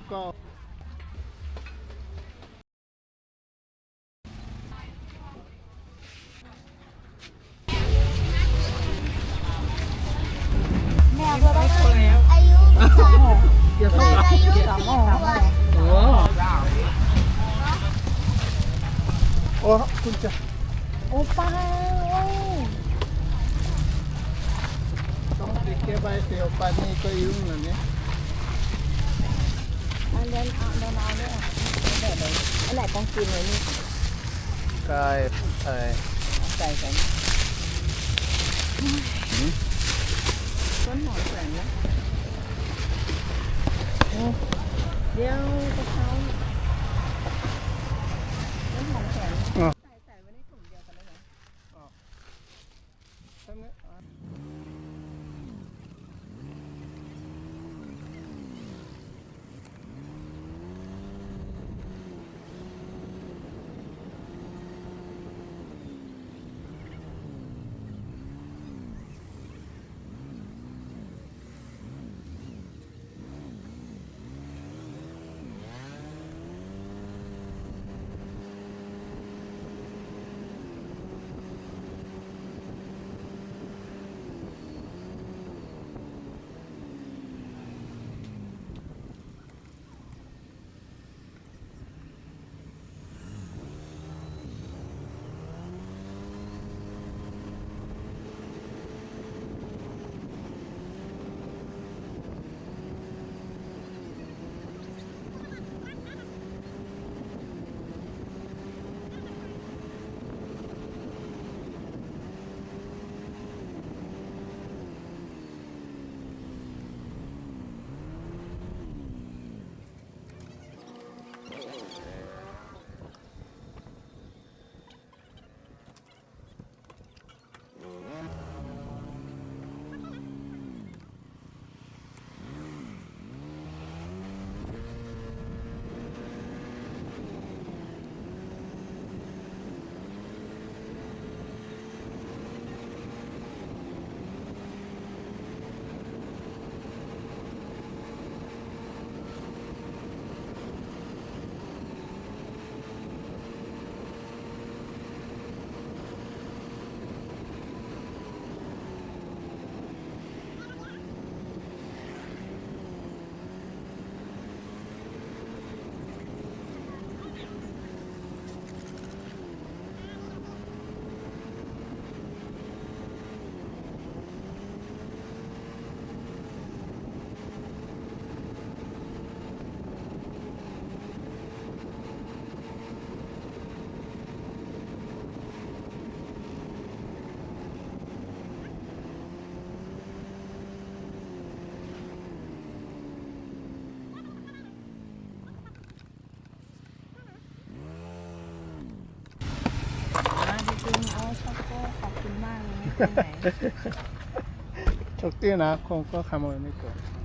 แล้วก็แม่ก็ต้องอายุสามมันอายุสี่ขวบโอ้โอ้คุณจะโอ้ป้าโอ้ยต้องติดเก็บใบเสียวปานนี้ก็ยุ่งแล้วเนี่ยอันเดินเอาเดินเอาเนี่ยเดี๋ยวเดี๋ยวอันไหนต้องกินเลยนี่กาย อะไรใส่กันต้นหอมแสงนะเดี๋ยวจ อบคุณมากเลยไม่ไ